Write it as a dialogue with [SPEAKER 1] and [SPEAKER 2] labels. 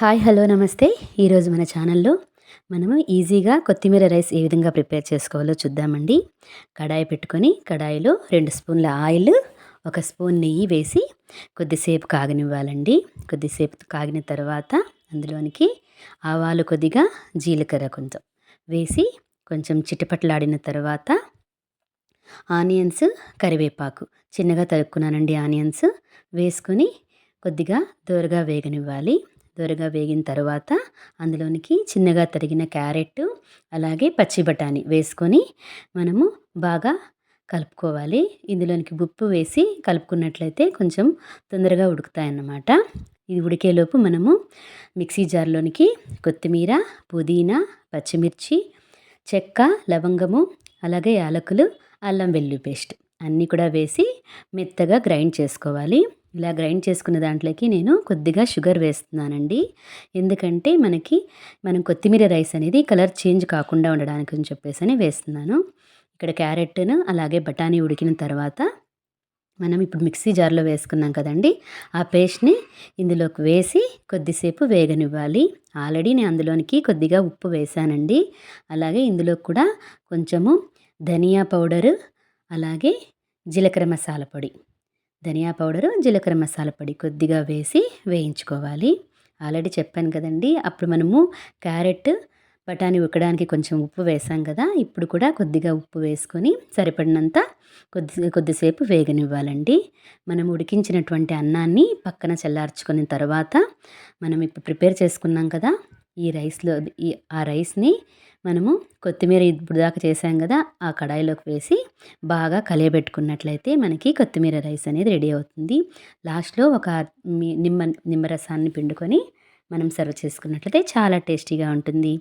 [SPEAKER 1] Hi hello నమస్తే. ఈరోజు మన ఛానల్లో మనము ఈజీగా కొత్తిమీర రైస్ ఏ విధంగా ప్రిపేర్ చేసుకోవాలో చూద్దామండి. కడాయి పెట్టుకొని కడాయిలో రెండు స్పూన్ల ఆయిల్ ఒక స్పూన్ నెయ్యి వేసి కొద్దిసేపు కాగనివ్వాలండి. కొద్దిసేపు కాగిన తర్వాత అందులోనికి ఆవాలు కొద్దిగా జీలకర్ర కొంచెం వేసి కొంచెం చిటపట్లాడిన తర్వాత ఆనియన్స్ కరివేపాకు. చిన్నగా తరుక్కున్నానండి ఆనియన్స్. వేసుకొని కొద్దిగా దోరగా వేగనివ్వాలి. దోరగా వేగిన తర్వాత అందులోనికి చిన్నగా తరిగిన క్యారెట్ అలాగే పచ్చి బఠానీ వేసుకొని మనము బాగా కలుపుకోవాలి. ఇందులోనికి ఉప్పు వేసి కలుపుకున్నట్లయితే కొంచెం తొందరగా ఉడుకుతాయన్నమాట. ఇది ఉడికేలోపు మనము మిక్సీ జార్లోనికి కొత్తిమీర పుదీనా పచ్చిమిర్చి చెక్క లవంగము అలాగే యాలకులు అల్లం వెల్లుల్లి పేస్ట్ అన్నీ కూడా వేసి మెత్తగా గ్రైండ్ చేసుకోవాలి. ఇలా గ్రైండ్ చేసుకున్న దాంట్లోకి నేను కొద్దిగా షుగర్ వేస్తున్నానండి. ఎందుకంటే మనకి మనం కొత్తిమీర రైస్ అనేది కలర్ చేంజ్ కాకుండా ఉండడానికి అని చెప్పేసి అని వేస్తున్నాను. ఇక్కడ క్యారెట్ను అలాగే బఠానీ ఉడికిన తర్వాత మనం ఇప్పుడు మిక్సీ జార్లో వేసుకున్నాం కదండి. ఆ పేస్ట్ని ఇందులోకి వేసి కొద్దిసేపు వేగనివ్వాలి. ఆల్రెడీ నేను అందులోనికి కొద్దిగా ఉప్పు వేసానండి. అలాగే ఇందులో కూడా కొంచెము ధనియా పౌడరు అలాగే జీలకర్ర మసాలా పొడి. ధనియా పౌడరు జీలకర్ర మసాలా పొడి కొద్దిగా వేసి వేయించుకోవాలి. ఆల్రెడీ చెప్పాను కదండి అప్పుడు మనము క్యారెట్ బఠానీ ఉక్కడానికి కొంచెం ఉప్పు వేసాం కదా ఇప్పుడు కూడా కొద్దిగా ఉప్పు వేసుకొని సరిపడినంత కొద్ది కొద్దిసేపు వేగనివ్వాలండి. మనం ఉడికించినటువంటి అన్నాన్ని పక్కన చల్లార్చుకున్న తర్వాత మనం ఇప్పుడు ప్రిపేర్ చేసుకున్నాం కదా ఈ రైస్లో ఈ ఆ రైస్ని మనము కొత్తిమీర ఇప్పుడు దాకా చేసాం కదా ఆ కడాయిలోకి వేసి బాగా కలియబెట్టుకున్నట్లయితే మనకి కొత్తిమీర రైస్ అనేది రెడీ అవుతుంది. లాస్ట్లో ఒక నిమ్మ నిమ్మరసాన్ని పిండుకొని మనం సర్వ్ చేసుకున్నట్లయితే చాలా టేస్టీగా ఉంటుంది.